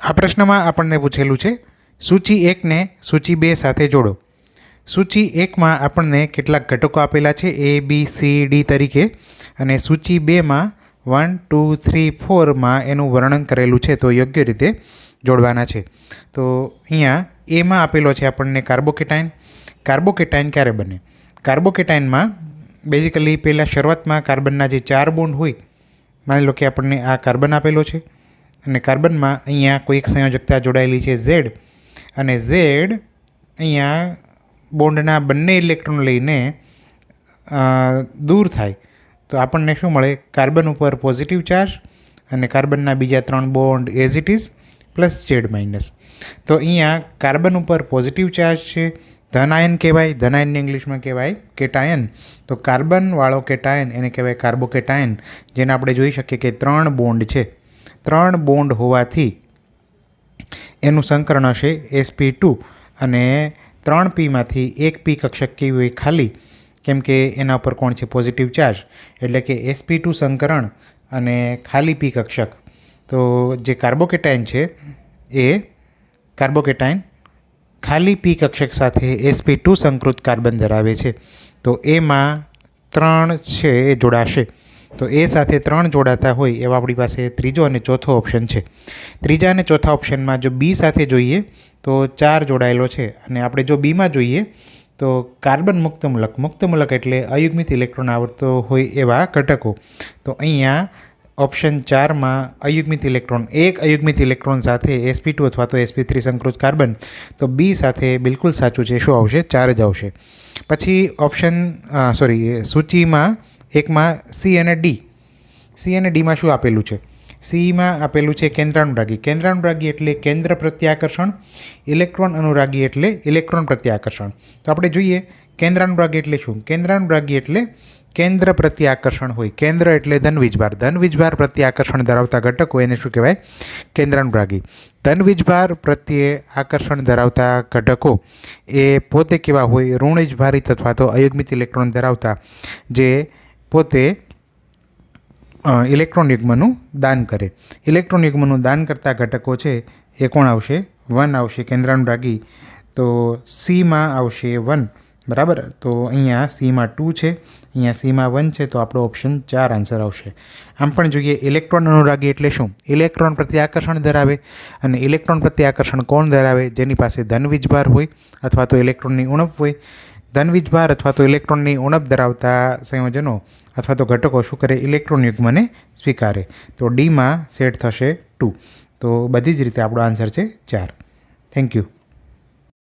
આ પ્રશ્નમાં આપણને પૂછેલું છે, સૂચિ એકને સૂચિ બે સાથે જોડો. સૂચિ એકમાં આપણને કેટલાક ઘટકો આપેલા છે એ બી સી ડી તરીકે, અને સૂચિ બેમાં વન ટુ થ્રી ફોરમાં એનું વર્ણન કરેલું છે, તો યોગ્ય રીતે જોડવાના છે. તો અહીંયા એમાં આપેલો છે આપણને કાર્બોકેટાઇન. કાર્બોકેટાઇન ક્યારે બને? કાર્બોકેટાઇનમાં બેઝિકલી પહેલાં શરૂઆતમાં કાર્બનના જે ચાર બોન્ડ હોય, માની લો કે આપણને આ કાર્બન આપેલો છે. અને કાર્બનમાં અહીંયા કોઈ એક સંયોજકતા જોડાયેલી છે ઝેડ. અને ઝેડ અહીંયા બોન્ડના બંને ઇલેક્ટ્રોન લઈને દૂર થાય. તો આપણને શું મળે? કાર્બન ઉપર પોઝિટિવ ચાર્જ અને કાર્બનના બીજા ત્રણ bond as it is plus Z minus તો અહીંયા કાર્બન ઉપર પોઝિટિવ ચાર્જ છે, ધન આયન કહેવાય, ધન આયનને ઇંગ્લિશમાં કહેવાય કેટાયન. તો કાર્બનવાળો કેટાયન એને કહેવાય કાર્બોકેટાયન, જેને આપણે જોઈ શકીએ કે ત્રણ બોન્ડ છે. ત્રણ બોન્ડ હોવાથી એનું સંકરણ હશે એસપી ટુ અને ત્રણ પીમાંથી એક પી કક્ષક કેવી હોય ખાલી, કેમ કે એના ઉપર કોણ છે? પોઝિટિવ ચાર્જ એટલે કે એસપી ટુ સંકરણ અને ખાલી પી કક્ષક. તો જે કાર્બોકેટાઇન છે, એ કાર્બોકેટાઇન ખાલી પી કક્ષક સાથે એસપી ટુ સંકૃત કાર્બન ધરાવે છે. તો એમાં ત્રણ છે, એ જોડાશે. તો એ સાથે ત્રણ જોડાતા હોય એવા આપણી પાસે ત્રીજો અને ચોથો ઓપ્શન છે. ત્રીજા અને ચોથા ઓપ્શનમાં જો બી સાથે જોઈએ, તો ચાર જોડાયેલો છે અને આપણે જો બીમાં જોઈએ, તો કાર્બન મુક્ત મૂલક મુક્ત મૂલક એટલે અયુગ્મિત ઇલેક્ટ્રોન આવડતો હોય એવા ઘટકો. તો અહીંયા ઓપ્શન ચારમાં અયુગ્મિત ઇલેક્ટ્રોન, એક અયુગ્મિત ઇલેક્ટ્રોન સાથે એસપી ટુ અથવા તો એસપી થ્રી સંકૃત કાર્બન. તો બી સાથે બિલકુલ સાચું છે. શું આવશે? ચાર જ આવશે. પછી ઓપ્શન સોરી સૂચિમાં એકમાં સી અને ડી. સી અને ડીમાં શું આપેલું છે? સીમાં આપેલું છે કેન્દ્રાનુરાગી. કેન્દ્રાનુરાગી એટલે કેન્દ્ર પ્રત્યાકર્ષણ, ઇલેક્ટ્રોન અનુરાગી એટલે ઇલેક્ટ્રોન પ્રત્યાકર્ષણ. તો આપણે જોઈએ, કેન્દ્રાનુરાગી એટલે શું? કેન્દ્રાનુરાગી એટલે કેન્દ્ર પ્રત્યાકર્ષણ હોય. કેન્દ્ર એટલે ધનવીજભાર. ધનવીજભાર પ્રત્યાકર્ષણ ધરાવતા ઘટકો એને શું કહેવાય? કેન્દ્રાનુરાગી. ધનવીજભાર પ્રત્યે આકર્ષણ ધરાવતા ઘટકો એ પોતે કેવા હોય? ઋણવીજભારિત અથવા તો અયુગ્મિત ઇલેક્ટ્રોન ધરાવતા, જે પોતે ઇલેક્ટ્રોન યુગ્મનું દાન કરે. ઇલેક્ટ્રોન યુગ્મનું દાન કરતા ઘટકો છે એ કોણ આવશે? વન આવશે કેન્દ્રાનુરાગી તો સીમાં આવશે વન. બરાબર? તો અહીંયા સીમાં ટુ છે, અહીંયા સીમાં વન છે, તો આપણો ઓપ્શન ચાર આન્સર આવશે. આમ પણ જોઈએ ઇલેક્ટ્રોન અનુરાગી એટલે શું? ઇલેક્ટ્રોન પ્રત્યે આકર્ષણ ધરાવે અને ઇલેક્ટ્રોન પ્રત્યે આકર્ષણ કોણ ધરાવે? જેની પાસે ધન વીજભાર હોય અથવા તો ઇલેક્ટ્રોનની ઉણપ હોય. ધન વીજભાર અથવા તો ઇલેક્ટ્રોનની ઉણપ ધરાવતા સંયોજનો અથવા તો ઘટકો શું કરે? ઇલેક્ટ્રોન યુગ્મને સ્વીકારે. તો ડીમાં સેટ થશે ટુ. તો બધી જ રીતે આપણો આન્સર છે ચાર. Thank you